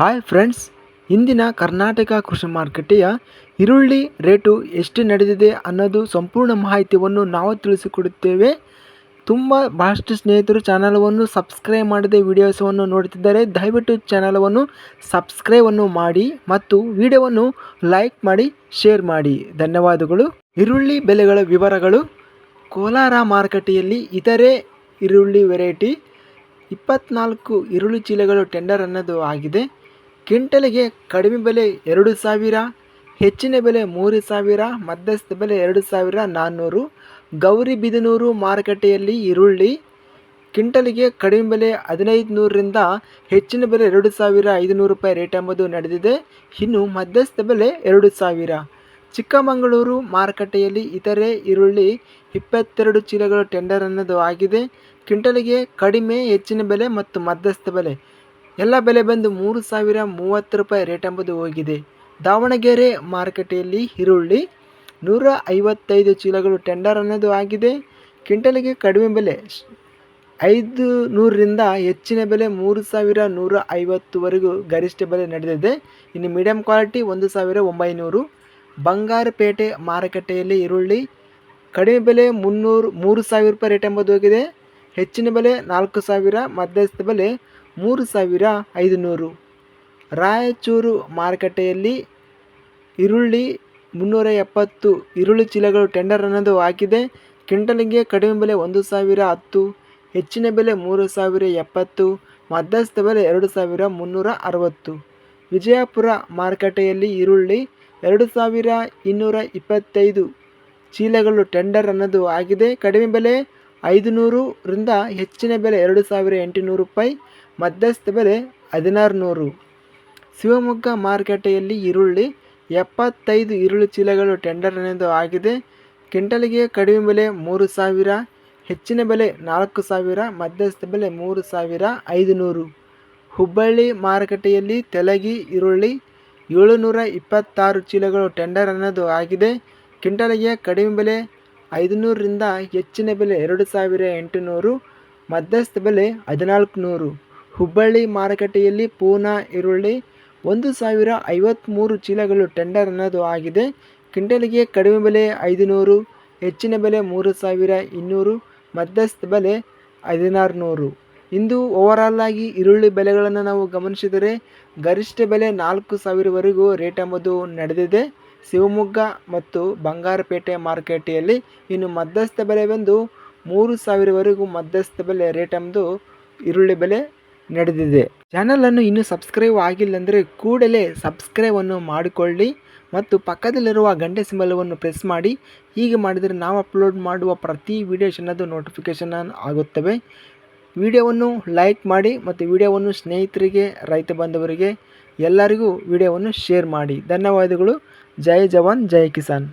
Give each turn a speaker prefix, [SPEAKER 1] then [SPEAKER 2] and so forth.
[SPEAKER 1] Hi friends ಇಂದಿನ ಕರ್ನಾಟಕ ಕೃಷಿ ಮಾರುಕಟ್ಟೆಯ ಈರುಳ್ಳಿ ರೇಟು ಎಷ್ಟು ನಡೆದಿದೆ ಅನ್ನೋದು ಸಂಪೂರ್ಣ ಮಾಹಿತಿಯನ್ನು ನಾವು ತಿಳಿಸಿಕೊಡುತ್ತೇವೆ. ತುಂಬ ಬಹಳಷ್ಟು ಸ್ನೇಹಿತರು ಚಾನಲವನ್ನು ಸಬ್ಸ್ಕ್ರೈಬ್ ಮಾಡದೆ ವಿಡಿಯೋಸವನ್ನು ನೋಡುತ್ತಿದ್ದಾರೆ ದಯವಿಟ್ಟು ಚಾನಲವನ್ನು ಸಬ್ಸ್ಕ್ರೈಬನ್ನು ಮಾಡಿ ಮತ್ತು ವಿಡಿಯೋವನ್ನು ಲೈಕ್ ಮಾಡಿ ಶೇರ್ ಮಾಡಿ. ಧನ್ಯವಾದಗಳು. ಈರುಳ್ಳಿ ಬೆಲೆಗಳ ವಿವರಗಳು. ಕೋಲಾರ ಮಾರುಕಟ್ಟೆಯಲ್ಲಿ ಇತರೆ ಈರುಳ್ಳಿ ವೆರೈಟಿ ಇಪ್ಪತ್ನಾಲ್ಕು ಈರುಳ್ಳಿ ಚೀಲಗಳು ಟೆಂಡರ್ ಅನ್ನೋದು ಆಗಿದೆ. ಕ್ವಿಂಟಲಿಗೆ ಕಡಿಮೆ ಬೆಲೆ ಎರಡು ಸಾವಿರ, ಹೆಚ್ಚಿನ ಬೆಲೆ ಮೂರು ಸಾವಿರ, ಮಧ್ಯಸ್ಥ ಬೆಲೆ ಎರಡು ಸಾವಿರ ನಾನ್ನೂರು ಗೌರಿಬಿದನೂರು ಮಾರುಕಟ್ಟೆಯಲ್ಲಿ ಈರುಳ್ಳಿ, ಕ್ವಿಂಟಲಿಗೆ ಕಡಿಮೆ ಬೆಲೆ ಹದಿನೈದು ನೂರರಿಂದ ಹೆಚ್ಚಿನ ಬೆಲೆ ಎರಡು ಸಾವಿರ ಐದುನೂರು ರೂಪಾಯಿ ರೇಟ್ ಎಂಬುದು ನಡೆದಿದೆ. ಇನ್ನು ಮಧ್ಯಸ್ಥ ಬೆಲೆ ಎರಡು ಸಾವಿರ. ಚಿಕ್ಕಮಗಳೂರು ಮಾರುಕಟ್ಟೆಯಲ್ಲಿ ಇತರೆ ಈರುಳ್ಳಿ ಇಪ್ಪತ್ತೆರಡು ಚೀಲಗಳು ಟೆಂಡರ್ ಅನ್ನೋದು ಆಗಿದೆ. ಕಿಂಟಲಿಗೆ ಕಡಿಮೆ, ಹೆಚ್ಚಿನ ಬೆಲೆ ಮತ್ತು ಮಧ್ಯಸ್ಥ ಬೆಲೆ ಎಲ್ಲ ಬೆಲೆ ಬಂದು ಮೂರು ಸಾವಿರ ಮೂವತ್ತು ರೂಪಾಯಿ ರೇಟ್ ಎಂಬುದು ಹೋಗಿದೆ. ದಾವಣಗೆರೆ ಮಾರುಕಟ್ಟೆಯಲ್ಲಿ ಈರುಳ್ಳಿ ನೂರ ಐವತ್ತೈದು ಚೀಲಗಳು ಟೆಂಡರ್ ಅನ್ನೋದು ಆಗಿದೆ. ಕ್ವಿಂಟಲಿಗೆ ಕಡಿಮೆ ಬೆಲೆ ಐದು ನೂರರಿಂದ ಹೆಚ್ಚಿನ ಬೆಲೆ ಮೂರು ಸಾವಿರ ನೂರ ಐವತ್ತುವರೆಗೂ ಗರಿಷ್ಠ ಬೆಲೆ ನಡೆದಿದೆ. ಇನ್ನು ಮೀಡಿಯಂ ಕ್ವಾಲಿಟಿ ಒಂದು ಸಾವಿರ ಒಂಬೈನೂರು. ಬಂಗಾರಪೇಟೆ ಮಾರುಕಟ್ಟೆಯಲ್ಲಿ ಈರುಳ್ಳಿ ಕಡಿಮೆ ಬೆಲೆ ಮುನ್ನೂರು ಮೂರು ಸಾವಿರ ರೂಪಾಯಿ ರೇಟ್ ಎಂಬುದು ಹೋಗಿದೆ. ಹೆಚ್ಚಿನ ಬೆಲೆ ನಾಲ್ಕು ಸಾವಿರ, ಮಧ್ಯಸ್ಥ ಬೆಲೆ ಮೂರು ಸಾವಿರ ಐದುನೂರು. ರಾಯಚೂರು ಮಾರುಕಟ್ಟೆಯಲ್ಲಿ ಈರುಳ್ಳಿ ಮುನ್ನೂರ ಎಪ್ಪತ್ತು ಈರುಳ್ಳಿ ಚೀಲಗಳು ಟೆಂಡರ್ ಅನ್ನೋದು ಹಾಕಿದೆ. ಕ್ವಿಂಟಲಿಗೆ ಕಡಿಮೆ ಬೆಲೆ ಒಂದು ಸಾವಿರ ಹತ್ತು. ಹೆಚ್ಚಿನ ಬೆಲೆ ಮೂರು ಸಾವಿರ ಎಪ್ಪತ್ತು. ಮಧ್ಯಸ್ಥ ಬೆಲೆ ಎರಡು ಸಾವಿರ ಮುನ್ನೂರ ಅರವತ್ತು ವಿಜಯಪುರ ಮಾರುಕಟ್ಟೆಯಲ್ಲಿ ಈರುಳ್ಳಿ ಎರಡು ಸಾವಿರ ಇನ್ನೂರ ಇಪ್ಪತ್ತೈದು ಚೀಲಗಳು ಟೆಂಡರ್ ಅನ್ನೋದು ಆಗಿದೆ ಕಡಿಮೆ ಬೆಲೆ ಐದು ನೂರರಿಂದ ಹೆಚ್ಚಿನ ಬೆಲೆ ಎರಡು ಸಾವಿರ ಎಂಟುನೂರು ರೂಪಾಯಿ. ಮಧ್ಯಸ್ಥ ಬೆಲೆ ಹದಿನಾರು ನೂರು ಶಿವಮೊಗ್ಗ ಮಾರುಕಟ್ಟೆಯಲ್ಲಿ ಈರುಳ್ಳಿ ಎಪ್ಪತ್ತೈದು ಈರುಳ್ಳಿ ಚೀಲಗಳು ಟೆಂಡರ್ ಎಂದು ಆಗಿದೆ. ಕ್ವಿಂಟಲ್ಗೆ ಕಡಿಮೆ ಬೆಲೆ ಮೂರು ಸಾವಿರ, ಹೆಚ್ಚಿನ ಬೆಲೆ ನಾಲ್ಕು ಸಾವಿರ, ಮಧ್ಯಸ್ಥ ಬೆಲೆ ಮೂರು ಸಾವಿರ ಐದುನೂರು. ಹುಬ್ಬಳ್ಳಿ ಮಾರುಕಟ್ಟೆಯಲ್ಲಿ ತೆಲಗಿ ಈರುಳ್ಳಿ ಏಳುನೂರ ಇಪ್ಪತ್ತಾರು ಚೀಲಗಳು ಟೆಂಡರ್ ಅನ್ನೋದು ಆಗಿದೆ. ಕ್ವಿಂಟಲ್ಗೆ ಕಡಿಮೆ ಬೆಲೆ ಐದುನೂರರಿಂದ ಹೆಚ್ಚಿನ ಬೆಲೆ ಎರಡು ಸಾವಿರ ಎಂಟುನೂರು, ಮಧ್ಯಸ್ಥ ಬೆಲೆ ಹದಿನಾಲ್ಕು ನೂರು ಹುಬ್ಬಳ್ಳಿ ಮಾರುಕಟ್ಟೆಯಲ್ಲಿ ಪೂನಾ ಈರುಳ್ಳಿ ಒಂದು ಸಾವಿರ ಐವತ್ತ್ಮೂರು ಚೀಲಗಳು ಟೆಂಡರ್ ಅನ್ನೋದು ಆಗಿದೆ. ಕ್ವಿಂಟಲ್ಗೆ ಕಡಿಮೆ ಬೆಲೆ ಐದುನೂರು, ಹೆಚ್ಚಿನ ಬೆಲೆ ಮೂರು ಸಾವಿರ ಇನ್ನೂರು, ಮಧ್ಯಸ್ಥ ಬೆಲೆ ಹದಿನಾರು ನೂರು ಇಂದು ಓವರಾಲ್ ಆಗಿ ಈರುಳ್ಳಿ ಬೆಲೆಗಳನ್ನು ನಾವು ಗಮನಿಸಿದರೆ ಗರಿಷ್ಠ ಬೆಲೆ ನಾಲ್ಕು ಸಾವಿರವರೆಗೂ ರೇಟ್ ಎಂಬುದು ನಡೆದಿದೆ. ಶಿವಮೊಗ್ಗ ಮತ್ತು ಬಂಗಾರಪೇಟೆ ಮಾರುಕಟ್ಟೆಯಲ್ಲಿ ಇನ್ನು ಮಧ್ಯಸ್ಥ ಬೆಲೆ ಬಂದು ಮೂರು ಸಾವಿರವರೆಗೂ ಮಧ್ಯಸ್ಥ ಬೆಲೆ ರೇಟ್ ಎಂಬುದು ಈರುಳ್ಳಿ ಬೆಲೆ ನಡೆದಿದೆ. ಚಾನಲನ್ನು ಇನ್ನೂ ಸಬ್ಸ್ಕ್ರೈಬ್ ಆಗಿಲ್ಲ ಅಂದರೆ ಕೂಡಲೇ ಸಬ್ಸ್ಕ್ರೈಬನ್ನು ಮಾಡಿಕೊಳ್ಳಿ ಮತ್ತು ಪಕ್ಕದಲ್ಲಿರುವ ಗಂಟೆ ಸಿಂಬಲವನ್ನು ಪ್ರೆಸ್ ಮಾಡಿ. ಹೀಗೆ ಮಾಡಿದರೆ ನಾವು ಅಪ್ಲೋಡ್ ಮಾಡುವ ಪ್ರತಿ ವಿಡಿಯೋ ಅನ್ನೋದು ನೋಟಿಫಿಕೇಷನ್ ಆಗುತ್ತವೆ. ವಿಡಿಯೋವನ್ನು ಲೈಕ್ ಮಾಡಿ ಮತ್ತು ವಿಡಿಯೋವನ್ನು ಸ್ನೇಹಿತರಿಗೆ, ರೈತ ಬಾಂಧವರಿಗೆ ಎಲ್ಲರಿಗೂ ವಿಡಿಯೋವನ್ನು ಶೇರ್ ಮಾಡಿ. ಧನ್ಯವಾದಗಳು. ಜೈ ಜವಾನ್, ಜೈ ಕಿಸಾನ್.